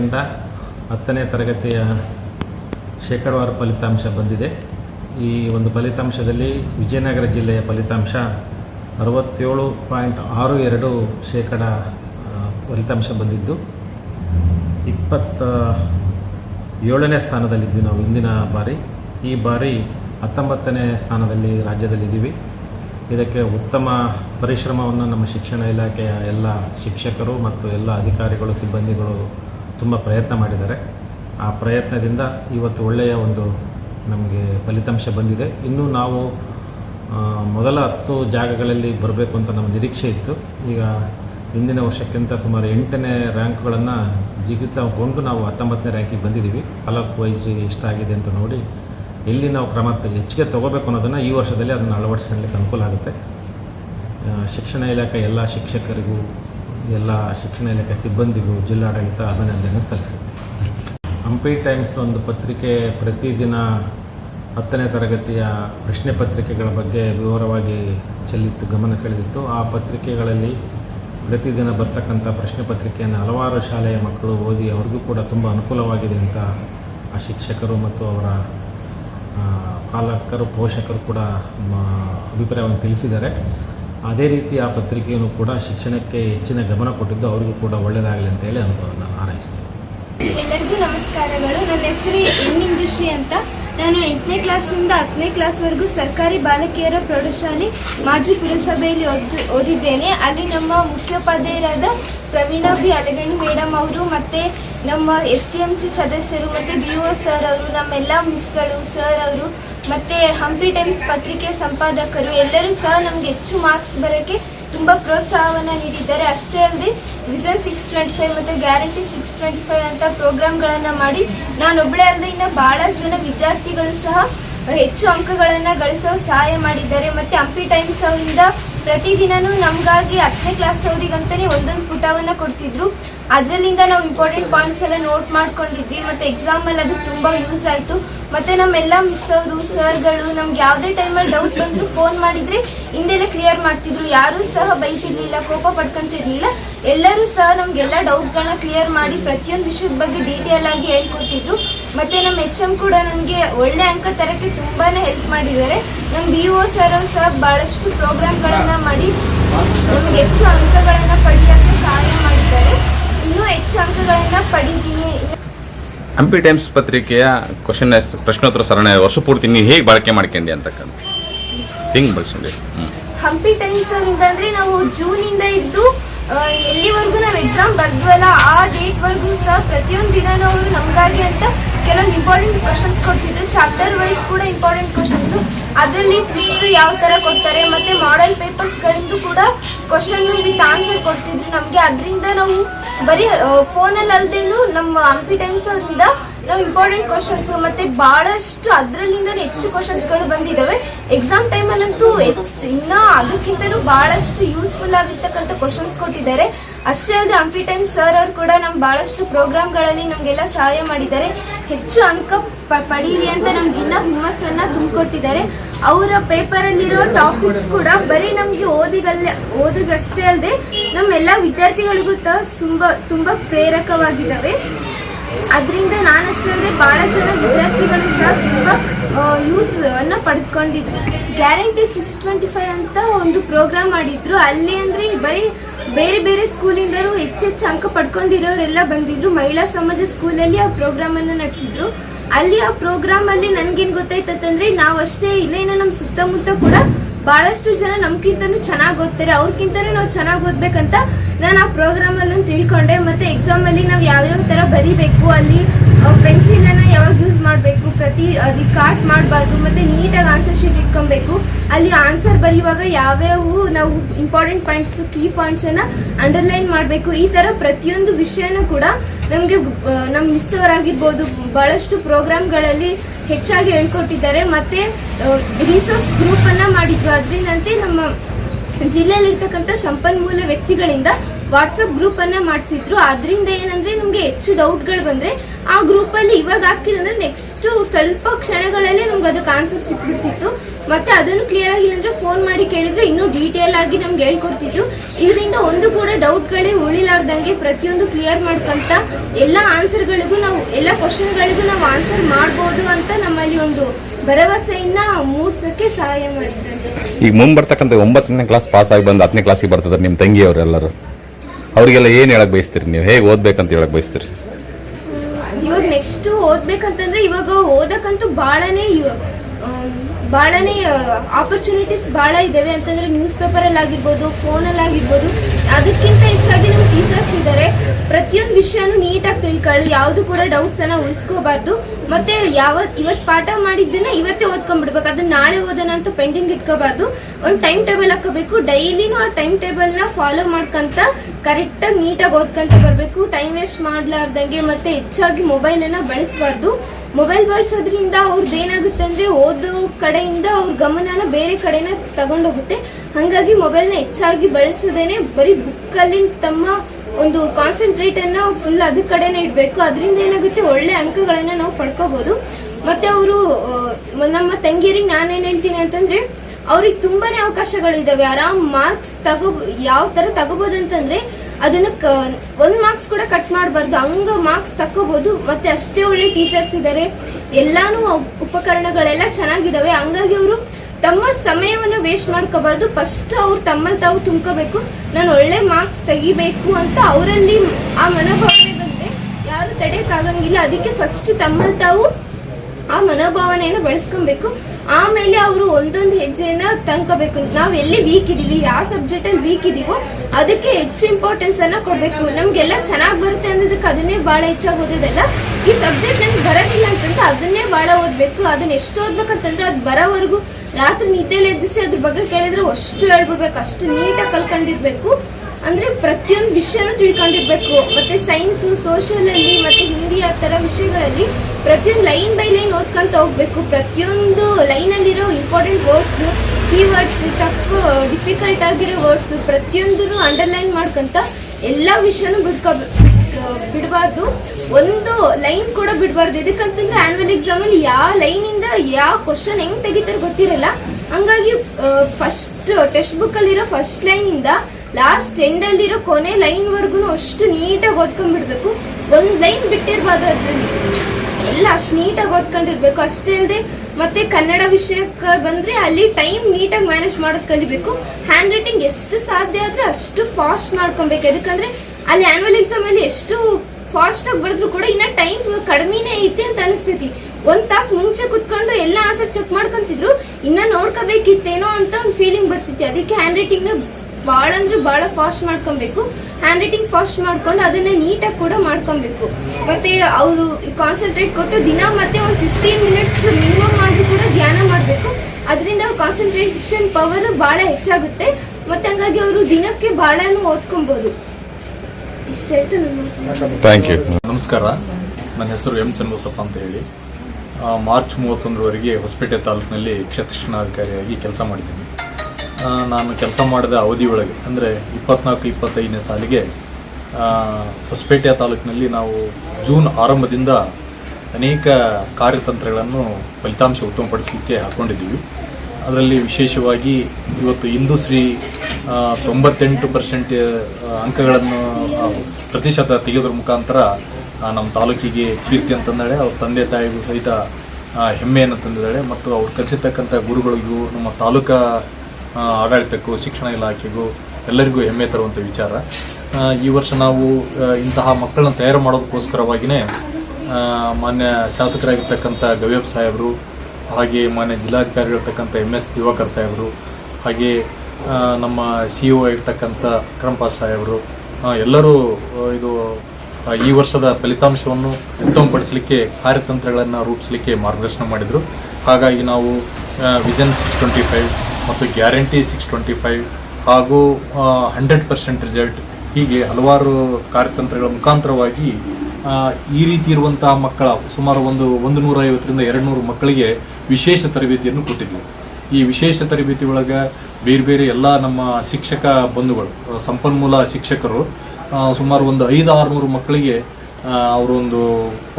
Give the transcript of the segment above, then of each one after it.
ಇಲಾಖೆಯಿಂದ ಹತ್ತನೇ ತರಗತಿಯ ಶೇಕಡವಾರು ಫಲಿತಾಂಶ ಬಂದಿದೆ. ಈ ಒಂದು ಫಲಿತಾಂಶದಲ್ಲಿ ವಿಜಯನಗರ ಜಿಲ್ಲೆಯ ಫಲಿತಾಂಶ ಅರವತ್ತೇಳು ಪಾಯಿಂಟ್ ಆರು ಎರಡು ಶೇಕಡ ಫಲಿತಾಂಶ ಬಂದಿದ್ದು. ಇಪ್ಪತ್ತ, ಏಳನೇ ಸ್ಥಾನದಲ್ಲಿದ್ವಿ ನಾವು ಇಂದಿನ ಬಾರಿ. ಈ ಬಾರಿ ಹತ್ತೊಂಬತ್ತನೇ ಸ್ಥಾನದಲ್ಲಿ ರಾಜ್ಯದಲ್ಲಿದ್ದೀವಿ. ಇದಕ್ಕೆ ಉತ್ತಮ ಪರಿಶ್ರಮವನ್ನು ನಮ್ಮ ಶಿಕ್ಷಣ ಇಲಾಖೆಯ ಎಲ್ಲ ಶಿಕ್ಷಕರು ಮತ್ತು ಎಲ್ಲ ಅಧಿಕಾರಿಗಳು, ಸಿಬ್ಬಂದಿಗಳು ತುಂಬ ಪ್ರಯತ್ನ ಮಾಡಿದ್ದಾರೆ. ಆ ಪ್ರಯತ್ನದಿಂದ ಇವತ್ತು ಒಳ್ಳೆಯ ಒಂದು ನಮಗೆ ಫಲಿತಾಂಶ ಬಂದಿದೆ. ಇನ್ನೂ ನಾವು ಮೊದಲ ಹತ್ತು ಜಾಗಗಳಲ್ಲಿ ಬರಬೇಕು ಅಂತ ನಮ್ಮ ನಿರೀಕ್ಷೆ ಇತ್ತು. ಈಗ ಹಿಂದಿನ ವರ್ಷಕ್ಕಿಂತ ಸುಮಾರು ಎಂಟನೇ ರ್ಯಾಂಕ್ಗಳನ್ನು ಜಿಗಿತಗೊಂಡು ನಾವು ಹತ್ತೊಂಬತ್ತನೇ ರ್ಯಾಂಕಿಗೆ ಬಂದಿದ್ದೀವಿ. ಫಲಕ್ ವೈಸ್ ಎಷ್ಟಾಗಿದೆ ಅಂತ ನೋಡಿ ಎಲ್ಲಿ ನಾವು ಕ್ರಮ ಹೆಚ್ಚಿಗೆ ತೊಗೋಬೇಕು ಅನ್ನೋದನ್ನು ಈ ವರ್ಷದಲ್ಲಿ ಅದನ್ನು ಅಳವಡಿಸ್ಕೊಳ್ಳಿಕ್ಕೆ ಅನುಕೂಲ ಆಗುತ್ತೆ. ಶಿಕ್ಷಣ ಇಲಾಖೆ ಎಲ್ಲ ಶಿಕ್ಷಕರಿಗೂ ಎಲ್ಲ ಶಿಕ್ಷಣ ಇಲಾಖೆ ಸಿಬ್ಬಂದಿಗೂ ಜಿಲ್ಲಾಡಳಿತ ಅಭಿನಂದನೆ ಸಲ್ಲಿಸುತ್ತೆ. ಹಂಪಿ ಟೈಮ್ಸ್ ಒಂದು ಪತ್ರಿಕೆ ಪ್ರತಿದಿನ ಹತ್ತನೇ ತರಗತಿಯ ಪ್ರಶ್ನೆ ಪತ್ರಿಕೆಗಳ ಬಗ್ಗೆ ವಿವರವಾಗಿ ಚೆಲ್ಲಿತ್ತು, ಗಮನ ಸೆಳೆದಿತ್ತು. ಆ ಪತ್ರಿಕೆಗಳಲ್ಲಿ ಪ್ರತಿದಿನ ಬರ್ತಕ್ಕಂಥ ಪ್ರಶ್ನೆ ಪತ್ರಿಕೆಯನ್ನು ಹಲವಾರು ಶಾಲೆಯ ಮಕ್ಕಳು ಓದಿ ಅವ್ರಿಗೂ ಕೂಡ ತುಂಬ ಅನುಕೂಲವಾಗಿದೆ ಅಂತ ಆ ಶಿಕ್ಷಕರು ಮತ್ತು ಅವರ ಪಾಲಕರು, ಪೋಷಕರು ಕೂಡ ಅಭಿಪ್ರಾಯವನ್ನು ತಿಳಿಸಿದ್ದಾರೆ. ಅದೇ ರೀತಿ ಆ ಪತ್ರಿಕೆಯನ್ನು ಕೂಡ ಶಿಕ್ಷಣಕ್ಕೆ ಹೆಚ್ಚಿನ ಗಮನ ಕೊಟ್ಟಿದ್ದು ಅವರಿಗೂ ಕೂಡ ಒಳ್ಳೆಯದಾಗಲಿ ಅಂತೇಳಿ ಅನುಭವ ನಾನು ಹಾರೈಸ್ತೀನಿ. ಎಲ್ಲರಿಗೂ ನಮಸ್ಕಾರಗಳು. ನನ್ನ ಹೆಸರು ಎನ್ನಿಂಗ್ ಇಂದುಶ್ರೀ ಅಂತ. ನಾನು ಎಂಟನೇ ಕ್ಲಾಸಿಂದ ಹತ್ತನೇ ಕ್ಲಾಸ್ವರೆಗೂ ಸರ್ಕಾರಿ ಬಾಲಕಿಯರ ಪ್ರೌಢಶಾಲೆ ಮಾಜಿ ಪುರಸಭೆಯಲ್ಲಿ ಓದ್, ಓದಿದ್ದೇನೆ. ಅಲ್ಲಿ ನಮ್ಮ ಮುಖ್ಯೋಪಾಧ್ಯಾಯರಾದ ಪ್ರವೀಣಾ ಬಿ. ಅಲಗಣ್ಣಿ ಮೇಡಮ್ ಅವರು ಮತ್ತು ನಮ್ಮ ಎಸ್ ಟಿ ಎಂ ಸಿ ಸದಸ್ಯರು ಮತ್ತು ಬಿ ಒ ಸರ್ ಅವರು, ನಮ್ಮೆಲ್ಲ ಮಿಸ್ಗಳು, ಸರ್ ಅವರು ಮತ್ತು ಹಂಪಿ ಟೈಮ್ಸ್ ಪತ್ರಿಕೆ ಸಂಪಾದಕರು ಎಲ್ಲರೂ ಸಹ ನಮ್ಗೆ ಹೆಚ್ಚು ಮಾರ್ಕ್ಸ್ ಬರೋಕ್ಕೆ ತುಂಬ ಪ್ರೋತ್ಸಾಹವನ್ನು ನೀಡಿದ್ದಾರೆ. ಅಷ್ಟೇ ಅಲ್ಲದೆ ವಿಸನ್ ಸಿಕ್ಸ್ ಟ್ವೆಂಟಿ ಫೈವ್ ಮತ್ತು ಗ್ಯಾರಂಟಿ ಸಿಕ್ಸ್ ಟ್ವೆಂಟಿ ಫೈವ್ ಅಂತ ಪ್ರೋಗ್ರಾಮ್ಗಳನ್ನು ಮಾಡಿ ನಾನೊಬ್ಬಳೇ ಅಲ್ಲದೆ ಇನ್ನ ಬಹಳ ಜನ ವಿದ್ಯಾರ್ಥಿಗಳು ಸಹ ಹೆಚ್ಚು ಅಂಕಗಳನ್ನು ಗಳಿಸೋ ಸಹಾಯ ಮಾಡಿದ್ದಾರೆ. ಮತ್ತು ಹಂಪಿ ಟೈಮ್ಸ್ ಅವರಿಂದ ಪ್ರತಿದಿನನೂ ನಮಗಾಗಿ ಹತ್ತನೇ ಕ್ಲಾಸ್ ಅವರಿಗಂತಲೇ ಒಂದೊಂದು ಪುಟವನ್ನು ಕೊಡ್ತಿದ್ರು. ಅದರಲ್ಲಿಂದ ನಾವು ಇಂಪಾರ್ಟೆಂಟ್ ಪಾಯಿಂಟ್ಸ್ ಎಲ್ಲ ನೋಟ್ ಮಾಡ್ಕೊಂಡಿದ್ವಿ. ಮತ್ತು ಎಕ್ಸಾಮಲ್ಲಿ ಅದು ತುಂಬ ಯೂಸ್ ಆಯಿತು. ಮತ್ತು ನಮ್ಮೆಲ್ಲ ಮಿಸ್ ಅವರು ಸರ್ಗಳು ನಮ್ಗೆ ಯಾವುದೇ ಟೈಮಲ್ಲಿ ಡೌಟ್ ಬಂದರೂ ಫೋನ್ ಮಾಡಿದರೆ ಹಿಂದೆಲ್ಲ ಕ್ಲಿಯರ್ ಮಾಡ್ತಿದ್ರು. ಯಾರೂ ಸಹ ಬೈತಿರ್ಲಿಲ್ಲ, ಕೋಪ ಪಡ್ಕೊಂತಿರ್ಲಿಲ್ಲ. ಎಲ್ಲರೂ ಸಹ ನಮಗೆಲ್ಲ ಡೌಟ್ಗಳನ್ನ ಕ್ಲಿಯರ್ ಮಾಡಿ ಪ್ರತಿಯೊಂದು ವಿಷಯದ ಬಗ್ಗೆ ಡೀಟೇಲ್ ಆಗಿ ಹೇಳ್ಕೊಟ್ಟಿದ್ರು. ಮತ್ತು ನಮ್ಮ ಎಚ್ ಎಂ ಕೂಡ ನಮಗೆ ಒಳ್ಳೆ ಅಂಕ ತರಕ್ಕೆ ತುಂಬಾ ಹೆಲ್ಪ್ ಮಾಡಿದ್ದಾರೆ. ನಮ್ಮ ಬಿ ಒ ಸರ್ ಅವರು ಸಹ ಭಾಳಷ್ಟು ಪ್ರೋಗ್ರಾಮ್ಗಳನ್ನು ಮಾಡಿ ನಮ್ಗೆ ಹೆಚ್ಚು ಅಂಕಗಳನ್ನು ಪಡೆಯೋಕ್ಕೆ ಸಹಾಯ ಮಾಡಿದ್ದಾರೆ. ಇನ್ನೂ ಹೆಚ್ಚು ಅಂಕಗಳನ್ನು ಪಡಿತೀನಿ. ಹಂಪಿ ಟೈಮ್ಸ್ ಪತ್ರಿಕೆಯ ಕ್ವಶನ್ ಪ್ರಶ್ನೋತ್ತರ ಸರಣಿ ವರ್ಷ ಪೂರ್ತಿ ನೀವು ಹೇಗೆ ಬಳಕೆ ಮಾಡ್ಕೊಂಡಿ ಅಂತಕ್ಕಂಥ ಹೆಂಗೆ ಬಳಸ್ಕೊಂಡಿ ಹಂಪಿ ಟೈಮ್ಸ್ ಅಂತಂದ್ರೆ ನಾವು ಜೂನಿಂದ ಇದ್ದು ಆ, ಎಲ್ಲಿವರೆಗೂ ನಾವು ಎಕ್ಸಾಮ್ ಬರ್ದ್ವಲ್ಲ ಆ ಡೇಟ್ವರೆಗೂ ಸಹ ಪ್ರತಿಯೊಂದು ದಿನ ಅವರು ನಮಗಾಗಿ ಅಂತ ಕೆಲವೊಂದು ಇಂಪಾರ್ಟೆಂಟ್ ಕ್ವಶನ್ಸ್ ಕೊಡ್ತಿದ್ರು. ಚಾಪ್ಟರ್ ವೈಸ್ ಕೂಡ ಇಂಪಾರ್ಟೆಂಟ್ ಕ್ವಶನ್ಸ್ ಅದರಲ್ಲಿ ಯಾವ ಥರ ಕೊಡ್ತಾರೆ ಮತ್ತೆ ಮಾಡೆಲ್ ಪೇಪರ್ಸ್ಗಳಿಂದ ಕೂಡ ಕ್ವಶನ್ ವಿತ್ ಆನ್ಸರ್ ಕೊಡ್ತಿದ್ರು ನಮಗೆ. ಅದರಿಂದ ನಾವು ಬರೀ ಫೋನಲ್ಲಿ ಅಲ್ದೇನು ನಮ್ಮ ಹಂಪಿ ಟೈಮ್ಸ್ ಅವರಿಂದ ನಾವು ಇಂಪಾರ್ಟೆಂಟ್ ಕ್ವಶನ್ಸ್ ಮತ್ತೆ ಬಹಳಷ್ಟು ಅದರಲ್ಲಿಂದ ಹೆಚ್ಚು ಕ್ವಶನ್ಸ್ಗಳು ಬಂದಿದ್ದಾವೆ ಎಕ್ಸಾಮ್ ಟೈಮಲ್ಲಂತೂ ಹೆಚ್ಚು, ಇನ್ನ ಅದಕ್ಕಿಂತಲೂ ಬಹಳಷ್ಟು ಯೂಸ್ಫುಲ್ ಆಗಿರ್ತಕ್ಕಂಥ ಕ್ವಶನ್ಸ್ ಕೊಟ್ಟಿದ್ದಾರೆ. ಅಷ್ಟೇ ಅಲ್ಲದೆ ಹಂಪಿ ಟೈಮ್ ಸರ್ ಅವರು ಕೂಡ ಬಹಳಷ್ಟು ಪ್ರೋಗ್ರಾಮ್ಗಳಲ್ಲಿ ನಮಗೆಲ್ಲ ಸಹಾಯ ಮಾಡಿದ್ದಾರೆ. ಹೆಚ್ಚು ಅಂಕ ಪಡೀಲಿ ಅಂತ ನಮ್ಗೆ ಇನ್ನೂ ಹುಮ್ಮಸ್ಸನ್ನ ತುಂಬಿಕೊಟ್ಟಿದ್ದಾರೆ. ಅವರ ಪೇಪರಲ್ಲಿರೋ ಟಾಪಿಕ್ಸ್ ಕೂಡ ಬರೀ ನಮಗೆ ಓದಿಗಲ್ಲೇ ಓದಿಗಷ್ಟೇ ಅಲ್ಲದೆ ನಮ್ಮೆಲ್ಲ ವಿದ್ಯಾರ್ಥಿಗಳಿಗೂ ತ ತುಂಬ ತುಂಬ ಪ್ರೇರಕವಾಗಿದ್ದಾವೆ. ಅದರಿಂದ ನಾನಷ್ಟೇ ಅಲ್ಲದೆ ಭಾಳ ಜನ ವಿದ್ಯಾರ್ಥಿಗಳು ಸಹ ತುಂಬ ಯೂಸ್ ಅನ್ನ ಪಡೆದುಕೊಂಡಿದ್ವಿ ಗ್ಯಾರಂಟಿ ಸಿಕ್ಸ್ ಟ್ವೆಂಟಿ ಫೈವ್ ಅಂತ ಒಂದು ಪ್ರೋಗ್ರಾಮ್ ಮಾಡಿದ್ರು. ಅಲ್ಲಿ ಅಂದರೆ ಬರೀ ಬೇರೆ ಬೇರೆ ಸ್ಕೂಲಿಂದಲೂ ಹೆಚ್ಚೆಚ್ಚು ಅಂಕ ಪಡ್ಕೊಂಡಿರೋರೆಲ್ಲ ಬಂದಿದ್ರು. ಮಹಿಳಾ ಸಮಾಜ ಸ್ಕೂಲಲ್ಲಿ ಆ ಪ್ರೋಗ್ರಾಮನ್ನು ನಡೆಸಿದ್ರು. ಅಲ್ಲಿ ಆ ಪ್ರೋಗ್ರಾಮಲ್ಲಿ ನನ್ಗೇನ್ ಗೊತ್ತಾಯ್ತಂದ್ರೆ ನಾವು ಅಷ್ಟೇ ಇಲ್ಲೇನೋ ನಮ್ಮ ಸುತ್ತಮುತ್ತ ಕೂಡ ಬಹಳಷ್ಟು ಜನ ನಮ್ಗಿಂತನೂ ಚೆನ್ನಾಗಿ ಓದ್ತಾರೆ. ಅವ್ರಿಗಿಂತನೂ ನಾವು ಚೆನ್ನಾಗಿ ಓದ್ಬೇಕಂತ ನಾನು ಆ ಪ್ರೋಗ್ರಾಮಲ್ಲಿ ತಿಳ್ಕೊಂಡೆ. ಮತ್ತು ಎಕ್ಸಾಮಲ್ಲಿ ನಾವು ಯಾವ್ಯಾವ ಥರ ಬರಿಬೇಕು, ಅಲ್ಲಿ ಪೆನ್ಸಿಲನ್ನು ಯಾವಾಗ ಯೂಸ್ ಮಾಡಬೇಕು, ಪ್ರತಿ, ಅಲ್ಲಿ ಕಾಟ್ ಮಾಡಬಾರ್ದು, ಮತ್ತು ನೀಟಾಗಿ ಆನ್ಸರ್ ಶೀಟ್ ಇಟ್ಕೊಬೇಕು. ಅಲ್ಲಿ ಆನ್ಸರ್ ಬರೆಯುವಾಗ ಯಾವ್ಯಾವು ನಾವು ಇಂಪಾರ್ಟೆಂಟ್ ಪಾಯಿಂಟ್ಸ್ ಕೀ ಪಾಯಿಂಟ್ಸನ್ನು ಅಂಡರ್ಲೈನ್ ಮಾಡಬೇಕು. ಈ ಥರ ಪ್ರತಿಯೊಂದು ವಿಷಯನೂ ಕೂಡ ನಮಗೆ ನಮ್ಮ ಮಿಸ್ ಅವರಾಗಿರ್ಬೋದು ಭಾಳಷ್ಟು ಪ್ರೋಗ್ರಾಮ್ಗಳಲ್ಲಿ ಹೆಚ್ಚಾಗಿ ಹೇಳ್ಕೊಟ್ಟಿದ್ದಾರೆ. ಮತ್ತು ರಿಸೋರ್ಸ್ ಗ್ರೂಪನ್ನು ಮಾಡಿದ್ರು ಅದರಿಂದಂತೆ ನಮ್ಮ ಜಿಲ್ಲೆಯಲ್ಲಿರ್ತಕ್ಕಂಥ ಸಂಪನ್ಮೂಲ ವ್ಯಕ್ತಿಗಳಿಂದ ವಾಟ್ಸಪ್ ಗ್ರೂಪನ್ನು ಮಾಡಿಸಿದ್ರು. ಅದರಿಂದ ಏನಂದರೆ ನಮಗೆ ಹೆಚ್ಚು ಡೌಟ್ಗಳು ಬಂದರೆ ಆ ಗ್ರೂಪಲ್ಲಿ ಇವಾಗ ಹಾಕಿದ್ರೆ ನೆಕ್ಸ್ಟು ಸ್ವಲ್ಪ ಕ್ಷಣಗಳಲ್ಲೇ ನಮ್ಗೆ ಅದಕ್ಕೆ ಆನ್ಸರ್ ಸಿಕ್ಬಿಡ್ತಿತ್ತು. ಮತ್ತೆ ಅದನ್ನು ಕ್ಲಿಯರ್ ಆಗಿಲ್ಲ ಅಂದ್ರೆ ಫೋನ್ ಮಾಡಿ ಕೇಳಿದ್ರೆ ಇನ್ನೂ ಡೀಟೇಲ್ ಆಗಿ ನಮ್ಗೆ ಹೇಳ್ಕೊಡ್ತಿದ್ರು. ಇದರಿಂದ ಒಂದು ಕೂಡ ಡೌಟ್ಗಳೇ ಉಳಿಲಾರ್ದಂಗೆ ಪ್ರತಿಯೊಂದು ಕ್ಲಿಯರ್ ಮಾಡ್ಕೊಂತ ಎಲ್ಲ ಆನ್ಸರ್ಗಳಿಗೂ ನಾವು ಎಲ್ಲ ಕ್ವಶನ್ಗಳಿಗೂ ನಾವು ಆನ್ಸರ್ ಮಾಡ್ಬೋದು ಅಂತ ನಮ್ಮಲ್ಲಿ ಒಂದು ಭರವಸೆಯನ್ನ ಮೂಡ್ಸಕ್ಕೆ ಸಹಾಯ ಮಾಡಿದ್ದಾರೆ ಈಗ ಮುಂಬರ್ತಕ್ಕಂಥ ಒಂಬತ್ತನೇ ಕ್ಲಾಸ್ ಪಾಸ್ ಆಗಿ ಬಂದು ಹತ್ತನೇ ಕ್ಲಾಸಿಗೆ ಬರ್ತಿದ್ದಾರೆ ನಿಮ್ಮ ತಂಗಿಯವರೆಲ್ಲರೂ ಅವರಿಗೆಲ್ಲ ಏನು ಹೇಳಕ್ ಬಯಸ್ತೀರಿ ನೀವು? ಹೇಗೆ ಓದ್ಬೇಕಂತ ಹೇಳಕ್ ಬಯಸ್ತೀರಿ? ಇವಾಗ ನೆಕ್ಸ್ಟ್ ಓದ್ಬೇಕಂತಂದ್ರೆ ಇವಾಗ ಓದಕ್ಕಂತೂ ಬಾಳನೇ ಇವ- ಆಮ್, ಭಾಳನೇ ಆಪರ್ಚುನಿಟೀಸ್ ಭಾಳ ಇದ್ದಾವೆ ಅಂತಂದ್ರೆ ನ್ಯೂಸ್ ಪೇಪರಲ್ಲಿ ಆಗಿರ್ಬೋದು ಫೋನಲ್ಲಿ ಆಗಿರ್ಬೋದು ಅದಕ್ಕಿಂತ ಹೆಚ್ಚಾಗಿ ನಮ್ಮ ಟೀಚರ್ಸ್ ಇದ್ದಾರೆ ಪ್ರತಿಯೊಂದು ವಿಷಯನೂ ನೀಟಾಗಿ ತಿಳ್ಕೊಳ್ಳಿ. ಯಾವುದು ಕೂಡ ಡೌಟ್ಸ್ ಅನ್ನ ಉಳಿಸ್ಕೋಬಾರ್ದು. ಮತ್ತೆ ಯಾವ ಇವತ್ತು ಪಾಠ ಮಾಡಿದ್ದನ್ನ ಇವತ್ತೇ ಓದ್ಕೊಂಡ್ಬಿಡ್ಬೇಕು. ಅದನ್ನ ನಾಳೆ ಓದೋಣ ಅಂತ ಪೆಂಡಿಂಗ್ ಇಟ್ಕೋಬಾರ್ದು. ಒಂದು ಟೈಮ್ ಟೇಬಲ್ ಹಾಕೋಬೇಕು ಡೈಲಿನೂ ಆ ಟೈಮ್ ಟೇಬಲ್ನ ಫಾಲೋ ಮಾಡ್ಕೊಂತ ಕರೆಕ್ಟಾಗಿ ನೀಟಾಗಿ ಓದ್ಕೊಂತ ಬರಬೇಕು. ಟೈಮ್ ವೇಸ್ಟ್ ಮಾಡಲಾರ್ದಂಗೆ ಮತ್ತೆ ಹೆಚ್ಚಾಗಿ ಮೊಬೈಲನ್ನು ಬಳಸಬಾರ್ದು. ಮೊಬೈಲ್ ಬಳಸೋದ್ರಿಂದ ಅವ್ರದ್ದು ಏನಾಗುತ್ತೆ ಅಂದರೆ ಓದೋ ಕಡೆಯಿಂದ ಅವ್ರ ಗಮನನ ಬೇರೆ ಕಡೆನ ತಗೊಂಡೋಗುತ್ತೆ. ಹಾಗಾಗಿ ಮೊಬೈಲ್ನ ಹೆಚ್ಚಾಗಿ ಬಳಸದೇನೆ ಬರೀ ಬುಕ್ಕಲ್ಲಿ ತಮ್ಮ ಒಂದು ಕಾನ್ಸಂಟ್ರೇಟ್ ಅನ್ನ ಫುಲ್ ಅದ್ರ ಕಡೆನೇ ಇಡಬೇಕು. ಅದರಿಂದ ಏನಾಗುತ್ತೆ ಒಳ್ಳೆ ಅಂಕಗಳನ್ನ ನಾವು ಪಡ್ಕೋಬಹುದು ಮತ್ತೆ ಅವರು ನಮ್ಮ ತಂಗಿಯರಿಗೆ ನಾನೇನ್ ಹೇಳ್ತೀನಿ ಅಂತಂದ್ರೆ ಅವ್ರಿಗೆ ತುಂಬಾನೇ ಅವಕಾಶಗಳಿದಾವೆ. ಆರಾಮ್ ಮಾರ್ಕ್ಸ್ ತಗೋ, ಯಾವ ತರ ತಗೋಬಹುದು ಅಂತಂದ್ರೆ ಅದನ್ನ ಕ, ಒಂದ್ ಮಾರ್ಕ್ಸ್ ಕೂಡ ಕಟ್ ಮಾಡಬಾರ್ದು. ಹಂಗೆ ಮಾರ್ಕ್ಸ್ ತಕ್ಕೋಬೋದು. ಮತ್ತೆ ಅಷ್ಟೇ ಒಳ್ಳೆ ಟೀಚರ್ಸ್ ಇದ್ದಾರೆ ಎಲ್ಲಾನು ಉಪಕರಣಗಳೆಲ್ಲ ಚೆನ್ನಾಗಿದ್ದಾವೆ ಹಂಗಾಗಿ ಅವರು ತಮ್ಮ ಸಮಯವನ್ನು ವೇಸ್ಟ್ ಮಾಡ್ಕೋಬಾರ್ದು. ಫಸ್ಟ್ ಅವ್ರು ತಮ್ಮಲ್ಲಿ ತಾವು ತುಂಬ್ಕೋಬೇಕು. ನಾನು ಒಳ್ಳೆ ಮಾರ್ಕ್ಸ್ ತೆಗಿಬೇಕು ಅಂತ ಅವರಲ್ಲಿ ಆ ಮನೋಭಾವನೆ ಬಂದ್ರೆ ಯಾರು ತಡೆಯಕ್ಕಾಗಂಗಿಲ್ಲ ಅದಕ್ಕೆ ಫಸ್ಟ್ ತಮ್ಮಲ್ಲಿ ತಾವು ಆ ಮನೋಭಾವನೆಯನ್ನು ಬೆಳೆಸ್ಕೊಬೇಕು. ಆಮೇಲೆ ಅವರು ಒಂದೊಂದು ಹೆಜ್ಜೆನ ತಂಕೋಬೇಕು ನಾವು ಎಲ್ಲಿ ವೀಕ್ ಇದೀವಿ, ಯಾವ ಸಬ್ಜೆಕ್ಟ್ ಅಲ್ಲಿ ವೀಕ್ ಇದೀವೋ ಅದಕ್ಕೆ ಹೆಚ್ಚು ಇಂಪಾರ್ಟೆನ್ಸ್ ಅನ್ನ ಕೊಡ್ಬೇಕು. ನಮ್ಗೆಲ್ಲ ಚೆನ್ನಾಗಿ ಬರುತ್ತೆ ಅನ್ನೋದಕ್ಕೆ ಅದನ್ನೇ ಬಹಳ ಹೆಚ್ಚಾಗಿ ಓದೋದಲ್ಲ. ಈ ಸಬ್ಜೆಕ್ಟ್ ನನ್ಗೆ ಬರೋದಿಲ್ಲ ಅಂತಂದ್ರೆ ಅದನ್ನೇ ಬಹಳ ಓದ್ಬೇಕು. ಅದನ್ನ ಎಷ್ಟು ಓದ್ಬೇಕಂತಂದ್ರೆ ಅದು ಬರೋವರೆಗೂ ರಾತ್ರಿ ನಿದ್ದೆಲೆ ಎದ್ದಿಸಿ ಅದ್ರ ಬಗ್ಗೆ ಕೇಳಿದ್ರೆ ಅಷ್ಟು ಹೇಳ್ಬಿಡ್ಬೇಕು. ಅಷ್ಟು ನೀಟಾಗಿ ಕಲ್ಕೊಂಡಿರ್ಬೇಕು ಅಂದ್ರೆ ಪ್ರತಿಯೊಂದು ವಿಷಯನೂ ತಿಳ್ಕೊಂಡಿರ್ಬೇಕು. ಮತ್ತೆ ಸೈನ್ಸ್ ಸೋಷಿಯಲ್ ಅಲ್ಲಿ ಮತ್ತೆ ಹಿಂದಿ ಆ ತರ ವಿಷಯಗಳಲ್ಲಿ ಪ್ರತಿಯೊಂದು ಲೈನ್ ಬೈ ಲೈನ್ ಓದ್ಕೊಂತ ಹೋಗ್ಬೇಕು. ಪ್ರತಿಯೊಂದು ಲೈನ್ ಅಲ್ಲಿರೋ important words keywords tough difficult ಆಗಿರೋ ವರ್ಡ್ಸ್ ಪ್ರತಿಯೊಂದನ್ನು ಅಂಡರ್ಲೈನ್ ಮಾಡ್ಕೊಂತ ಎಲ್ಲಾ ವಿಷಯನೂ ಬಿಡ್ಕೊ ಬಿಡಬಾರ್ದು. ಒಂದು ಲೈನ್ ಕೂಡ ಬಿಡಬಾರ್ದು. ಇದಕ್ಕಂತಂದ್ರೆ ಆನ್ಯುವಲ್ ಎಕ್ಸಾಮ್ ಅಲ್ಲಿ ಯಾವ ಲೈನ್ ಇಂದ ಯಾವ ಕ್ವಶನ್ ಹೆಂಗ್ ತೆಗಿತಾರೆ ಗೊತ್ತಿರಲ್ಲ. ಹಂಗಾಗಿ ಫಸ್ಟ್ ಟೆಕ್ಸ್ಟ್ ಬುಕ್ ಅಲ್ಲಿರೋ ಫಸ್ಟ್ ಲೈನ್ ಇಂದ ಲಾಸ್ಟ್ ಎಂಡ್ ಅಲ್ಲಿರೋ ಕೊನೆ ಲೈನ್ ವರ್ಗು ಅಷ್ಟು ನೀಟಾಗಿ ಓದ್ಕೊಂಡ್ಬಿಡ್ಬೇಕು. ಒಂದ್ ಲೈನ್ ಬಿಟ್ಟಿರ್ಬಾರ್ದು ಅದ್ರಲ್ಲಿ. ಎಲ್ಲ ಅಷ್ಟು ನೀಟಾಗಿ ಓದ್ಕೊಂಡಿರ್ಬೇಕು. ಅಷ್ಟೇ ಅಲ್ಲದೆ ಮತ್ತೆ ಕನ್ನಡ ವಿಷಯಕ್ಕೆ ಬಂದ್ರೆ ಅಲ್ಲಿ ಟೈಮ್ ನೀಟಾಗಿ ಮ್ಯಾನೇಜ್ ಮಾಡೋದು ಕಲಿಬೇಕು. ಹ್ಯಾಂಡ್ ರೈಟಿಂಗ್ ಎಷ್ಟು ಸಾಧ್ಯ ಆದ್ರೆ ಅಷ್ಟು ಫಾಸ್ಟ್ ಮಾಡ್ಕೊಬೇಕು. ಯಾಕಂದ್ರೆ ಅಲ್ಲಿ ಆನ್ಯುವಲ್ ಎಕ್ಸಾಮ್ ಅಲ್ಲಿ ಎಷ್ಟು ಫಾಸ್ಟ್ ಆಗಿ ಬರೆದ್ರು ಕೂಡ ಇನ್ನ ಟೈಮ್ ಕಡಿಮೆನೇ ಐತಿ ಅಂತ ಅನಿಸ್ತೈತಿ. ಒಂದ್ ತಾಸು ಮುಂಚೆ ಕುತ್ಕೊಂಡು ಎಲ್ಲ ಆನ್ಸರ್ ಚೆಕ್ ಮಾಡ್ಕೊಂತಿದ್ರು. ಇನ್ನ ನೋಡ್ಕೋಬೇಕಿತ್ತೇನೋ ಅಂತ ಒಂದು ಫೀಲಿಂಗ್ ಬರ್ತಿತ್ತು. ಅದಕ್ಕೆ ಹ್ಯಾಂಡ್ ರೈಟಿಂಗ್ನ ಭಾಳ ಅಂದ್ರೆ ಭಾಳ ಫಾಸ್ಟ್ ಮಾಡ್ಕೊಬೇಕು. ಹ್ಯಾಂಡ್ ರೈಟಿಂಗ್ ಫಾಸ್ಟ್ ಮಾಡ್ಕೊಂಡು ಅದನ್ನ ನೀಟಾಗಿ ಕೂಡ ಮಾಡ್ಕೊಬೇಕು. ಮತ್ತೆ ಅವರು ಕಾನ್ಸಂಟ್ರೇಟ್ ಕೊಟ್ಟು ದಿನ ಮತ್ತೆ ಒಂದು ಫಿಫ್ಟೀನ್ ಮಿನಿಟ್ಸ್ ಮಿನಿಮಮ್ ಆಗಿ ಕೂಡ ಧ್ಯಾನ ಮಾಡಬೇಕು. ಅದರಿಂದ ಕಾನ್ಸಂಟ್ರೇಷನ್ ಪವರ್ ಭಾಳ ಹೆಚ್ಚಾಗುತ್ತೆ. ಮತ್ತೆ ಹಂಗಾಗಿ ಅವರು ದಿನಕ್ಕೆ ಭಾಳನೂ ಓದ್ಕೊಬಹುದು ಇಷ್ಟ ಹೇಳ್ತಾ ಥ್ಯಾಂಕ್ ಯು ನಮಸ್ಕಾರ. ನನ್ನ ಹೆಸರು ಎಂ ಚನ್ನಬಸಪ್ಪ ಅಂತ ಹೇಳಿ. ಆ, ಮಾರ್ಚ್ ಮೂವತ್ತೊಂದರವರೆಗೆ ಹೊಸಪೇಟೆ ತಾಲೂಕಿನಲ್ಲಿ ಕ್ಷೇತ್ರ ಶಿಕ್ಷಣಾಧಿಕಾರಿಯಾಗಿ ಕೆಲಸ ಮಾಡಿದ್ದೀನಿ ನಾನು ಕೆಲಸ ಮಾಡಿದ ಅವಧಿಯೊಳಗೆ ಅಂದರೆ ಇಪ್ಪತ್ನಾಲ್ಕು ಇಪ್ಪತ್ತೈದನೇ ಸಾಲಿಗೆ ಆ, ಹೊಸಪೇಟೆ ತಾಲೂಕಿನಲ್ಲಿ ನಾವು ಜೂನ್ ಆರಂಭದಿಂದ ಅನೇಕ ಕಾರ್ಯತಂತ್ರಗಳನ್ನು ಫಲಿತಾಂಶ ಉತ್ತಮಪಡಿಸಲಿಕ್ಕೆ ಹಾಕ್ಕೊಂಡಿದ್ದೀವಿ ಅದರಲ್ಲಿ ವಿಶೇಷವಾಗಿ ಇವತ್ತು ಇಂದು ಶ್ರೀ ತೊಂಬತ್ತೆಂಟು ಪರ್ಸೆಂಟ್ ಅಂಕಗಳನ್ನು ಪ್ರತಿಶತ ತೆಗೆಯೋದ್ರ ಮುಖಾಂತರ ನಮ್ಮ ತಾಲೂಕಿಗೆ ಕೀರ್ತಿ ಅಂತಂದಾಳೆ ಅವ್ರ ತಂದೆ ತಾಯಿಗೂ ಸಹಿತ ಹೆಮ್ಮೆಯನ್ನು ತಂದಿದ್ದಾಳೆ ಮತ್ತು ಅವ್ರು ಕಲಿಸಿರ್ತಕ್ಕಂಥ ಗುರುಗಳಿಗೂ ನಮ್ಮ ತಾಲೂಕಾ ಆಡಳಿತಕ್ಕೂ, ಶಿಕ್ಷಣ ಇಲಾಖೆಗೂ ಎಲ್ಲರಿಗೂ ಹೆಮ್ಮೆ ತರುವಂಥ ವಿಚಾರ. ಈ ವರ್ಷ ನಾವು ಇಂತಹ ಮಕ್ಕಳನ್ನ ತಯಾರು ಮಾಡೋದಕ್ಕೋಸ್ಕರವಾಗಿಯೇ ಮಾನ್ಯ ಶಾಸಕರಾಗಿರ್ತಕ್ಕಂಥ ಗವ್ಯಪ್ ಸಾಹೇಬರು, ಹಾಗೆ ಮಾನ್ಯ ಜಿಲ್ಲಾಧಿಕಾರಿಗಳಿರ್ತಕ್ಕಂಥ ಎಂ ಎಸ್ ದಿವಾಕರ್ ಸಾಹೇಬರು, ಹಾಗೆ ನಮ್ಮ ಸಿ ಒ ಇರ್ತಕ್ಕಂಥ ಅಕ್ರಂಪಾಸ್ ಸಾಹೇಬರು ಎಲ್ಲರೂ ಇದು ಈ ವರ್ಷದ ಫಲಿತಾಂಶವನ್ನು ಉತ್ತಮಪಡಿಸಲಿಕ್ಕೆ, ಕಾರ್ಯತಂತ್ರಗಳನ್ನು ರೂಪಿಸಲಿಕ್ಕೆ ಮಾರ್ಗದರ್ಶನ ಮಾಡಿದರು. ಹಾಗಾಗಿ ನಾವು ವಿಜನ್ ಸಿಕ್ಸ್ ಟ್ವೆಂಟಿ ಫೈವ್ ಮತ್ತು ಗ್ಯಾರಂಟಿ ಸಿಕ್ಸ್ ಟ್ವೆಂಟಿ ಫೈವ್ ಹಾಗೂ ಹಂಡ್ರೆಡ್ ಪರ್ಸೆಂಟ್ ರಿಸಲ್ಟ್ ಹೀಗೆ ಹಲವಾರು ಕಾರ್ಯತಂತ್ರಗಳ ಮುಖಾಂತರವಾಗಿ ಈ ರೀತಿ ಇರುವಂತಹ ಮಕ್ಕಳ ಸುಮಾರು ಒಂದು ಒಂದು ನೂರ ಐವತ್ತರಿಂದ ಎರಡು ನೂರು ಮಕ್ಕಳಿಗೆ ವಿಶೇಷ ತರಬೇತಿಯನ್ನು ಕೊಟ್ಟಿದ್ವಿ. ಈ ವಿಶೇಷ ತರಬೇತಿ ಒಳಗೆ ಬೇರೆ ಬೇರೆ ಎಲ್ಲ ನಮ್ಮ ಶಿಕ್ಷಕ ಬಂಧುಗಳು ಸಂಪನ್ಮೂಲ ಶಿಕ್ಷಕರು ಸುಮಾರು ಒಂದು ಐದು ಆರುನೂರು ಮಕ್ಕಳಿಗೆ ಅವರೊಂದು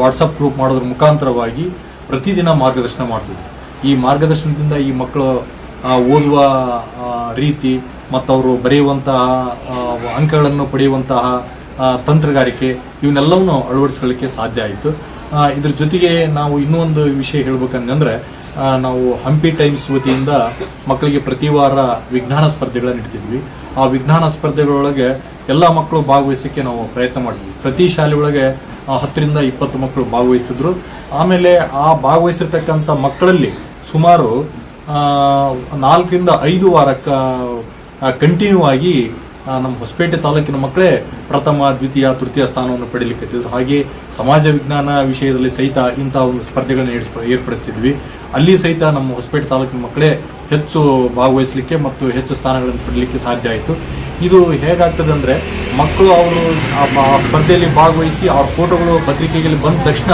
ವಾಟ್ಸಪ್ ಗ್ರೂಪ್ ಮಾಡೋದ್ರ ಮುಖಾಂತರವಾಗಿ ಪ್ರತಿದಿನ ಮಾರ್ಗದರ್ಶನ ಮಾಡ್ತಿದ್ವಿ. ಈ ಮಾರ್ಗದರ್ಶನದಿಂದ ಈ ಮಕ್ಕಳು ಓದುವ ರೀತಿ ಮತ್ತು ಅವರು ಬರೆಯುವಂತಹ ಅಂಕಗಳನ್ನು ಪಡೆಯುವಂತಹ ತಂತ್ರಗಾರಿಕೆ ಇವನ್ನೆಲ್ಲವನ್ನು ಅಳವಡಿಸ್ಕೊಳ್ಳಿಕ್ಕೆ ಸಾಧ್ಯ ಆಯಿತು. ಇದ್ರ ಜೊತೆಗೆ ನಾವು ಇನ್ನೂ ಒಂದು ವಿಷಯ ಹೇಳ್ಬೇಕಂದ್ರೆ ನಾವು ಹಂಪಿ ಟೈಮ್ಸ್ ವತಿಯಿಂದ ಮಕ್ಕಳಿಗೆ ಪ್ರತಿ ವಾರ ವಿಜ್ಞಾನ ಸ್ಪರ್ಧೆಗಳನ್ನು ಇಡ್ತಿದ್ವಿ. ಆ ವಿಜ್ಞಾನ ಸ್ಪರ್ಧೆಗಳೊಳಗೆ ಎಲ್ಲ ಮಕ್ಕಳು ಭಾಗವಹಿಸೋಕ್ಕೆ ನಾವು ಪ್ರಯತ್ನ ಮಾಡಿದ್ವಿ. ಪ್ರತಿ ಶಾಲೆ ಒಳಗೆ ಹತ್ತರಿಂದ ಇಪ್ಪತ್ತು ಮಕ್ಕಳು ಭಾಗವಹಿಸಿದ್ರು. ಆಮೇಲೆ ಆ ಭಾಗವಹಿಸಿರ್ತಕ್ಕಂಥ ಮಕ್ಕಳಲ್ಲಿ ಸುಮಾರು ನಾಲ್ಕರಿಂದ ಐದು ವಾರ ಕಂಟಿನ್ಯೂ ಆಗಿ ನಮ್ಮ ಹೊಸಪೇಟೆ ತಾಲೂಕಿನ ಮಕ್ಕಳೇ ಪ್ರಥಮ, ದ್ವಿತೀಯ, ತೃತೀಯ ಸ್ಥಾನವನ್ನು ಪಡೀಲಿಕ್ಕೆ ಹಾಗೆ ಸಮಾಜ ವಿಜ್ಞಾನ ವಿಷಯದಲ್ಲಿ ಸಹಿತ ಇಂಥ ಒಂದು ಸ್ಪರ್ಧೆಗಳನ್ನ ಏರ್ಪಡಿಸ್ತಿದ್ವಿ. ಅಲ್ಲಿ ಸಹಿತ ನಮ್ಮ ಹೊಸಪೇಟೆ ತಾಲೂಕಿನ ಮಕ್ಕಳೇ ಹೆಚ್ಚು ಭಾಗವಹಿಸಲಿಕ್ಕೆ ಮತ್ತು ಹೆಚ್ಚು ಸ್ಥಾನಗಳನ್ನು ಪಡೀಲಿಕ್ಕೆ ಸಾಧ್ಯ ಆಯಿತು. ಇದು ಹೇಗಾಗ್ತದೆ ಅಂದರೆ, ಮಕ್ಕಳು ಅವರು ಆ ಸ್ಪರ್ಧೆಯಲ್ಲಿ ಭಾಗವಹಿಸಿ ಅವ್ರ ಫೋಟೋಗಳು ಪತ್ರಿಕೆಗಳಲ್ಲಿ ಬಂದ ತಕ್ಷಣ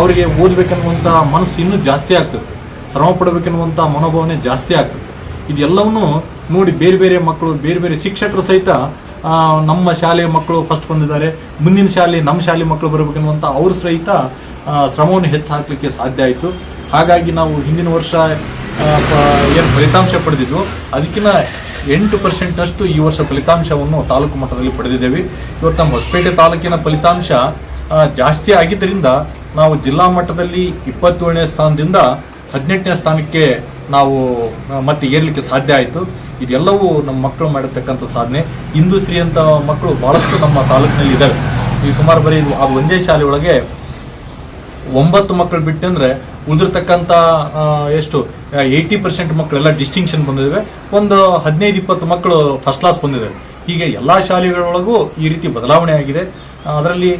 ಅವರಿಗೆ ಓದಬೇಕನ್ನುವಂಥ ಮನಸ್ಸು ಇನ್ನೂ ಜಾಸ್ತಿ ಆಗ್ತದೆ. ಶ್ರಮ ಪಡಬೇಕೆನ್ನುವಂಥ ಮನೋಭಾವನೆ ಜಾಸ್ತಿ ಆಗ್ತದೆ. ಇದೆಲ್ಲವನ್ನು ನೋಡಿ ಬೇರೆ ಬೇರೆ ಮಕ್ಕಳು, ಬೇರೆ ಬೇರೆ ಶಿಕ್ಷಕರು ಸಹಿತ ನಮ್ಮ ಶಾಲೆಯ ಮಕ್ಕಳು ಫಸ್ಟ್ ಬಂದಿದ್ದಾರೆ. ಮುಂದಿನ ಶಾಲೆ ನಮ್ಮ ಶಾಲೆ ಮಕ್ಕಳು ಬರಬೇಕೆನ್ನುವಂಥ ಅವರು ಸಹಿತ ಶ್ರಮವನ್ನು ಹೆಚ್ಚು ಹಾಕಲಿಕ್ಕೆ ಸಾಧ್ಯ ಆಯಿತು. ಹಾಗಾಗಿ ನಾವು ಹಿಂದಿನ ವರ್ಷ ಏನು ಫಲಿತಾಂಶ ಪಡೆದಿದ್ದು ಅದಕ್ಕಿಂತ ಎಂಟು ಪರ್ಸೆಂಟ್ನಷ್ಟು ಈ ವರ್ಷ ಫಲಿತಾಂಶವನ್ನು ತಾಲೂಕು ಮಟ್ಟದಲ್ಲಿ ಪಡೆದಿದ್ದೇವೆ. ಇವತ್ತು ನಮ್ಮ ಹೊಸಪೇಟೆ ತಾಲೂಕಿನ ಫಲಿತಾಂಶ ಜಾಸ್ತಿ ಆಗಿದ್ದರಿಂದ ನಾವು ಜಿಲ್ಲಾ ಮಟ್ಟದಲ್ಲಿ ಇಪ್ಪತ್ತೇಳನೇ ಸ್ಥಾನದಿಂದ ಹದಿನೆಂಟನೇ ಸ್ಥಾನಕ್ಕೆ ನಾವು ಮತ್ತೆ ಏರ್ಲಿಕ್ಕೆ ಸಾಧ್ಯ ಆಯಿತು. ಇದೆಲ್ಲವೂ ನಮ್ಮ ಮಕ್ಕಳು ಮಾಡಿರ್ತಕ್ಕಂಥ ಸಾಧನೆ. ಇಂದುಶ್ರೀ ಅಂತ ಮಕ್ಕಳು ಬಹಳಷ್ಟು ನಮ್ಮ ತಾಲೂಕಿನಲ್ಲಿ ಇದ್ದಾವೆ. ಈ ಸುಮಾರು ಬರೀ ಆ ಒಂದೇ ಶಾಲೆ ಒಳಗೆ ಒಂಬತ್ತು ಮಕ್ಕಳು ಬಿಟ್ಟಂದ್ರೆ ಉಳಿದಿರ್ತಕ್ಕಂಥ ಆ, ಎಷ್ಟು ಏಯ್ಟಿ ಪರ್ಸೆಂಟ್ ಮಕ್ಕಳೆಲ್ಲ ಡಿಸ್ಟಿಂಕ್ಷನ್ ಬಂದಿದ್ದಾವೆ ಒಂದು ಹದಿನೈದು ಇಪ್ಪತ್ತು ಮಕ್ಕಳು ಫಸ್ಟ್ ಕ್ಲಾಸ್ ಬಂದಿದ್ದಾವೆ ಹೀಗೆ ಎಲ್ಲ ಶಾಲೆಗಳೊಳಗೂ ಈ ರೀತಿ ಬದಲಾವಣೆ ಆಗಿದೆ. ಅದರಲ್ಲಿ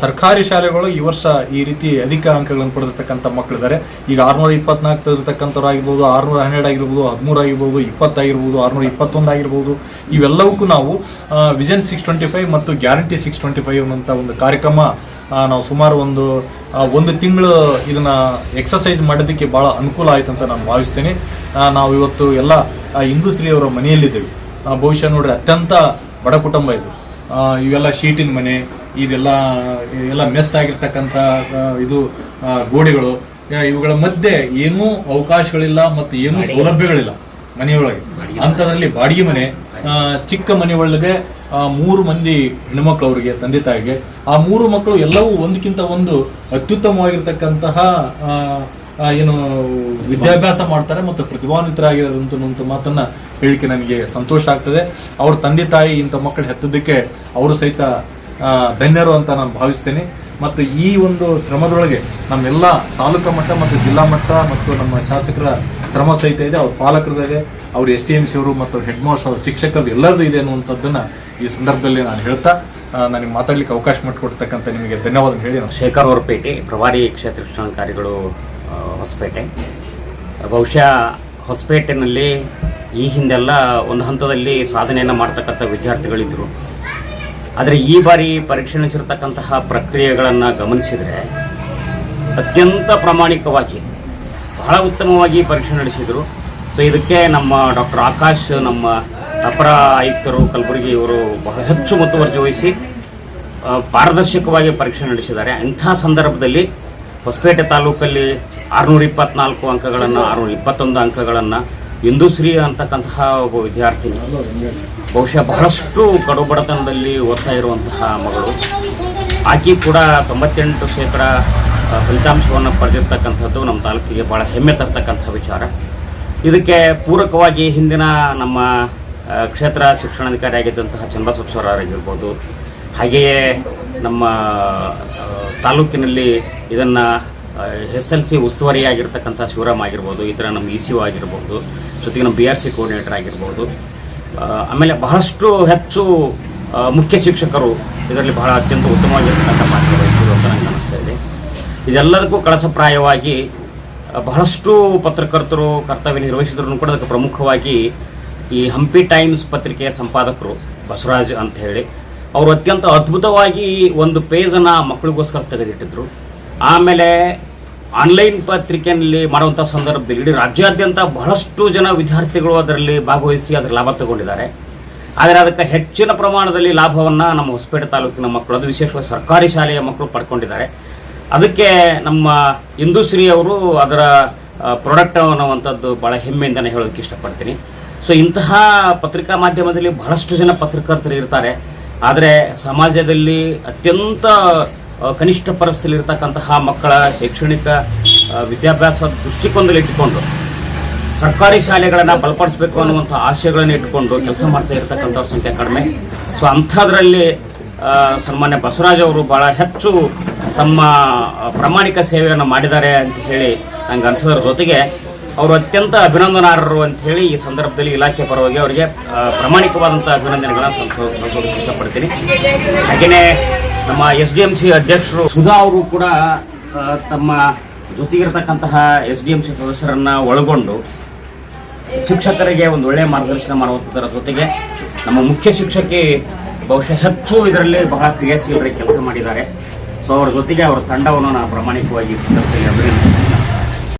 ಸರ್ಕಾರಿ ಶಾಲೆಗಳು ಈ ವರ್ಷ ಈ ರೀತಿ ಅಧಿಕ ಅಂಕಗಳನ್ನು ಪಡೆದಿರ್ತಕ್ಕಂಥ ಮಕ್ಕಳಿದ್ದಾರೆ. ಈಗ ಆರ್ನೂರ ಇಪ್ಪತ್ನಾಲ್ಕು ತೆಗೆದಿರ್ತಕ್ಕಂಥವ್ರು ಆಗಿರ್ಬೋದು, ಆರ್ನೂರ ಹನ್ನೆರಡು ಆಗಿರ್ಬೋದು, ಹದಿಮೂರು ಆಗಿರ್ಬೋದು ಇಪ್ಪತ್ತಾಗಿರ್ಬೋದು ಆರ್ನೂರ ಇಪ್ಪತ್ತೊಂದು ಆಗಿರ್ಬೋದು. ಇವೆಲ್ಲವಕ್ಕೂ ನಾವು ವಿಜನ್ ಸಿಕ್ಸ್ ಟ್ವೆಂಟಿ ಫೈವ್ ಮತ್ತು ಗ್ಯಾರಂಟಿ ಸಿಕ್ಸ್ ಟ್ವೆಂಟಿ ಫೈವ್ ಅನ್ನೋಂಥ ಒಂದು ಕಾರ್ಯಕ್ರಮ ನಾವು ಸುಮಾರು ಒಂದು ಒಂದು ತಿಂಗಳು ಇದನ್ನ ಎಕ್ಸಸೈಸ್ ಮಾಡೋದಕ್ಕೆ ಭಾಳ ಅನುಕೂಲ ಆಯ್ತು ಅಂತ ನಾನು ಭಾವಿಸ್ತೇನೆ. ನಾವು ಇವತ್ತು ಎಲ್ಲ ಹಿಂದೂಶ್ರೀ ಅವರ ಮನೆಯಲ್ಲಿದ್ದೇವೆ. ಭವಿಷ್ಯ ನೋಡ್ರಿ ಅತ್ಯಂತ ಬಡ ಕುಟುಂಬ ಇದು. ಇವೆಲ್ಲ ಶೀಟಿನ ಮನೆ ಇದೆಲ್ಲ ಎಲ್ಲ ಮೆಸ್ ಆಗಿರ್ತಕ್ಕಂಥ ಇದು ಗೋಡೆಗಳು. ಇವುಗಳ ಮಧ್ಯೆ ಏನೂ ಅವಕಾಶಗಳಿಲ್ಲ ಮತ್ತು ಏನೂ ಸೌಲಭ್ಯಗಳಿಲ್ಲ ಮನೆಯೊಳಗೆ. ಅಂಥದ್ರಲ್ಲಿ ಬಾಡಿಗೆ ಮನೆ ಚಿಕ್ಕ ಮನೆ ಒಳಗೆ ಆ, ಮೂರು ಮಂದಿ ಹೆಣ್ಮಕ್ಳು ಅವರಿಗೆ ತಂದೆ ತಾಯಿಗೆ. ಆ ಮೂರು ಮಕ್ಕಳು ಎಲ್ಲವೂ ಒಂದಕ್ಕಿಂತ ಒಂದು ಅತ್ಯುತ್ತಮವಾಗಿರ್ತಕ್ಕಂತಹ ಏನು ವಿದ್ಯಾಭ್ಯಾಸ ಮಾಡ್ತಾರೆ ಮತ್ತು ಪ್ರತಿಭಾನ್ವಿತರಾಗಿರೋದಂತ ಮಾತನ್ನ ಹೇಳಿಕೆ ನನಗೆ ಸಂತೋಷ ಆಗ್ತದೆ. ಅವ್ರ ತಂದೆ ತಾಯಿ ಇಂಥ ಮಕ್ಕಳು ಹೆತ್ತದಕ್ಕೆ ಅವರು ಸಹಿತ ಧನ್ಯರು ಅಂತ ನಾನು ಭಾವಿಸ್ತೇನೆ. ಮತ್ತು ಈ ಒಂದು ಶ್ರಮದೊಳಗೆ ನಮ್ಮೆಲ್ಲ ತಾಲೂಕಾ ಮಟ್ಟ ಮತ್ತು ಜಿಲ್ಲಾ ಮಟ್ಟ ಮತ್ತು ನಮ್ಮ ಶಾಸಕರ ಶ್ರಮ ಸಹಿತ ಇದೆ. ಅವ್ರ ಪಾಲಕರದ್ದು ಇದೆ, ಅವ್ರ ಎಸ್ ಟಿ ಎಂ ಸಿ ಅವರು ಮತ್ತು ಹೆಡ್ ಮಾಸ್ಟರ್ ಅವ್ರ ಶಿಕ್ಷಕರದ್ದು ಎಲ್ಲರದ್ದು ಇದೆ ಅನ್ನುವಂಥದ್ದನ್ನು ಈ ಸಂದರ್ಭದಲ್ಲಿ ನಾನು ಹೇಳ್ತಾ ನನಗೆ ಮಾತಾಡಲಿಕ್ಕೆ ಅವಕಾಶ ಮಾಡಿಕೊಡ್ತಕ್ಕಂಥ ನಿಮಗೆ ಧನ್ಯವಾದ ಹೇಳಿ ನಾನು. ಶೇಖರ್ ಹೊರಪೇಟೆ ಪ್ರಭಾರಿ ಕ್ಷೇತ್ರ ಶಿಕ್ಷಣಾಧಿಕಾರಿಗಳು ಹೊಸಪೇಟೆ. ಬಹುಶಃ ಹೊಸಪೇಟೆನಲ್ಲಿ ಈ ಹಿಂದೆಲ್ಲ ಒಂದು ಹಂತದಲ್ಲಿ ಸಾಧನೆಯನ್ನು ಮಾಡ್ತಕ್ಕಂಥ ವಿದ್ಯಾರ್ಥಿಗಳಿದ್ದರು ಆದರೆ ಈ ಬಾರಿ ಪರೀಕ್ಷೆ ನಡೆಸಿರ್ತಕ್ಕಂತಹ ಪ್ರಕ್ರಿಯೆಗಳನ್ನು ಗಮನಿಸಿದರೆ ಅತ್ಯಂತ ಪ್ರಾಮಾಣಿಕವಾಗಿ, ಬಹಳ ಉತ್ತಮವಾಗಿ ಪರೀಕ್ಷೆ ನಡೆಸಿದರು. ಸೊ ಇದಕ್ಕೆ ನಮ್ಮ ಡಾಕ್ಟರ್ ಆಕಾಶ್, ನಮ್ಮ ಅಪರ ಆಯುಕ್ತರು ಕಲಬುರಗಿ ಇವರು ಬಹಳ ಹೆಚ್ಚು ಮುತುವರ್ಜಿ ವಹಿಸಿ ಪಾರದರ್ಶಕವಾಗಿ ಪರೀಕ್ಷೆ ನಡೆಸಿದ್ದಾರೆ. ಇಂಥ ಸಂದರ್ಭದಲ್ಲಿ ಹೊಸಪೇಟೆ ತಾಲೂಕಲ್ಲಿ ಆರುನೂರ ಇಪ್ಪತ್ನಾಲ್ಕು ಅಂಕಗಳನ್ನು, ಆರುನೂರ ಇಪ್ಪತ್ತೊಂದು ಅಂಕಗಳನ್ನು ಇಂದುಶ್ರೀ ಅಂತಕ್ಕಂತಹ ಒಬ್ಬ ವಿದ್ಯಾರ್ಥಿನಿ ಬಹುಶಃ ಬಹಳಷ್ಟು ಕಡು ಬಡತನದಲ್ಲಿ ಓದ್ತಾ ಇರುವಂತಹ ಮಗಳು. ಆಕೆ ಕೂಡ ತೊಂಬತ್ತೆಂಟು ಶೇಕಡ ಫಲಿತಾಂಶವನ್ನು ಪಡೆದಿರ್ತಕ್ಕಂಥದ್ದು ನಮ್ಮ ತಾಲೂಕಿಗೆ ಭಾಳ ಹೆಮ್ಮೆ ತರ್ತಕ್ಕಂಥ ವಿಚಾರ. ಇದಕ್ಕೆ ಪೂರಕವಾಗಿ ಹಿಂದಿನ ನಮ್ಮ ಕ್ಷೇತ್ರ ಶಿಕ್ಷಣಾಧಿಕಾರಿ ಆಗಿದ್ದಂತಹ ಚನ್ನಬಸಪ್ಪ ಆಗಿರ್ಬೋದು ಹಾಗೆಯೇ ನಮ್ಮ ತಾಲೂಕಿನಲ್ಲಿ ಇದನ್ನು ಎಸ್ ಎಲ್ ಸಿ ಉಸ್ತುವಾರಿಯಾಗಿರ್ತಕ್ಕಂಥ ಶಿವರಾಮ್ ಆಗಿರ್ಬೋದು, ಈ ಥರ ನಮ್ಮ ಇ ಸಿ ಯು ಆಗಿರ್ಬೋದು, ಜೊತೆಗೆ ನಮ್ಮ ಬಿ ಆರ್ ಸಿ ಕೋಆರ್ಡಿನೇಟರ್ ಆಗಿರ್ಬೋದು. ಆಮೇಲೆ ಬಹಳಷ್ಟು ಹೆಚ್ಚು ಮುಖ್ಯ ಶಿಕ್ಷಕರು ಇದರಲ್ಲಿ ಬಹಳ ಅತ್ಯಂತ ಉತ್ತಮವಾಗಿರ್ತಕ್ಕಂಥ ಪಾತ್ರ ವಹಿಸಿದ್ರು ಅಂತ ನನಗೆ ಅನಿಸ್ತಾ ಇದೆ. ಇದೆಲ್ಲದಕ್ಕೂ ಕಳಸಪ್ರಾಯವಾಗಿ ಬಹಳಷ್ಟು ಪತ್ರಕರ್ತರು, ಕರ್ತವ್ಯ ನಿರ್ವಹಿಸಿದ್ರು ಕೂಡ ಅದಕ್ಕೆ ಪ್ರಮುಖವಾಗಿ ಈ ಹಂಪಿ ಟೈಮ್ಸ್ ಪತ್ರಿಕೆಯ ಸಂಪಾದಕರು ಬಸವರಾಜ್ ಅಂತ ಹೇಳಿ, ಅವರು ಅತ್ಯಂತ ಅದ್ಭುತವಾಗಿ ಒಂದು ಪೇಜನ್ನು ಮಕ್ಕಳಿಗೋಸ್ಕರ ತೆಗೆದಿಟ್ಟಿದ್ರು. ಆಮೇಲೆ ಆನ್ಲೈನ್ ಪತ್ರಿಕೆಯಲ್ಲಿ ಮಾಡುವಂಥ ಸಂದರ್ಭದಲ್ಲಿ ಇಡೀ ರಾಜ್ಯಾದ್ಯಂತ ಬಹಳಷ್ಟು ಜನ ವಿದ್ಯಾರ್ಥಿಗಳು ಅದರಲ್ಲಿ ಭಾಗವಹಿಸಿ ಅದರ ಲಾಭ ತಗೊಂಡಿದ್ದಾರೆ. ಆದರೆ ಅದಕ್ಕೆ ಹೆಚ್ಚಿನ ಪ್ರಮಾಣದಲ್ಲಿ ಲಾಭವನ್ನು ನಮ್ಮ ಹೊಸಪೇಟೆ ತಾಲೂಕಿನ ಮಕ್ಕಳು, ಅದು ವಿಶೇಷವಾಗಿ ಸರ್ಕಾರಿ ಶಾಲೆಯ ಮಕ್ಕಳು ಪಡ್ಕೊಂಡಿದ್ದಾರೆ. ಅದಕ್ಕೆ ನಮ್ಮ ಇಂದುಶ್ರೀ ಅವರು ಅದರ ಪ್ರಾಡಕ್ಟ್ ಅನ್ನುವಂಥದ್ದು ಭಾಳ ಹೆಮ್ಮೆಯಿಂದನೇ ಹೇಳೋದಕ್ಕೆ ಇಷ್ಟಪಡ್ತೀನಿ. ಸೊ ಇಂತಹ ಪತ್ರಿಕಾ ಮಾಧ್ಯಮದಲ್ಲಿ ಬಹಳಷ್ಟು ಜನ ಪತ್ರಕರ್ತರು ಇರ್ತಾರೆ. ಆದರೆ ಸಮಾಜದಲ್ಲಿ ಅತ್ಯಂತ ಕನಿಷ್ಠ ಪರಿಸ್ಥಿತಿಯಲ್ಲಿ ಇರತಕ್ಕಂತಹ ಮಕ್ಕಳ ಶೈಕ್ಷಣಿಕ ವಿದ್ಯಾಭ್ಯಾಸದ ವಿದ್ಯಾಭ್ಯಾಸ ದೃಷ್ಟಿಕೋನದಲ್ಲಿ ಇಟ್ಟುಕೊಂಡು, ಸರ್ಕಾರಿ ಶಾಲೆಗಳನ್ನು ಬಲಪಡಿಸಬೇಕು ಅನ್ನುವಂಥ ಆಶಯಗಳನ್ನು ಇಟ್ಟುಕೊಂಡು ಕೆಲಸ ಮಾಡ್ತಾ ಇರತಕ್ಕಂಥವ್ರ ಸಂಖ್ಯೆ ಕಡಿಮೆ. ಸೊ ಅಂಥದ್ರಲ್ಲಿ ಸನ್ಮಾನ್ಯ ಬಸವರಾಜ್ ಅವರು ಭಾಳ ಹೆಚ್ಚು ತಮ್ಮ ಪ್ರಾಮಾಣಿಕ ಸೇವೆಯನ್ನು ಮಾಡಿದ್ದಾರೆ ಅಂತ ಹೇಳಿ ನಂಗೆ ಅನಿಸೋದ್ರ ಜೊತೆಗೆ ಅವರು ಅತ್ಯಂತ ಅಭಿನಂದನಾರರು ಅಂತ ಹೇಳಿ ಈ ಸಂದರ್ಭದಲ್ಲಿ ಇಲಾಖೆ ಪರವಾಗಿ ಅವರಿಗೆ ಪ್ರಾಮಾಣಿಕವಾದಂಥ ಅಭಿನಂದನೆಗಳನ್ನು ಸಲ್ಲಿಸೋದಕ್ಕೆ ಇಷ್ಟಪಡ್ತೀನಿ ಹಾಗೆಯೇ ನಮ್ಮ ಎಸ್ ಡಿ ಎಂ ಸಿ ಅಧ್ಯಕ್ಷರು ಸುಧಾ ಅವರು ಕೂಡ ತಮ್ಮ ಜೊತೆಗಿರತಕ್ಕಂತಹ ಎಸ್ ಡಿ ಎಂ ಸಿ ಸದಸ್ಯರನ್ನ ಒಳಗೊಂಡು ಶಿಕ್ಷಕರಿಗೆ ಒಂದು ಒಳ್ಳೆಯ ಮಾರ್ಗದರ್ಶನ ಮಾಡುವಂಥದ್ದರ ಜೊತೆಗೆ ನಮ್ಮ ಮುಖ್ಯ ಶಿಕ್ಷಕಿ ಬಹುಶಃ ಹೆಚ್ಚು ಇದರಲ್ಲಿ ಬಹಳ ಕ್ರಿಯಾಶೀಲರಾಗಿ ಕೆಲಸ ಮಾಡಿದ್ದಾರೆ. ಸೊ, ಅವರ ಜೊತೆಗೆ ಅವರ ತಂಡವನ್ನು ನಾನು ಪ್ರಾಮಾಣಿಕವಾಗಿ ಸಂದರ್ಭದಲ್ಲಿ ಅಭಿನಂದಿಸ್ತೀನಿ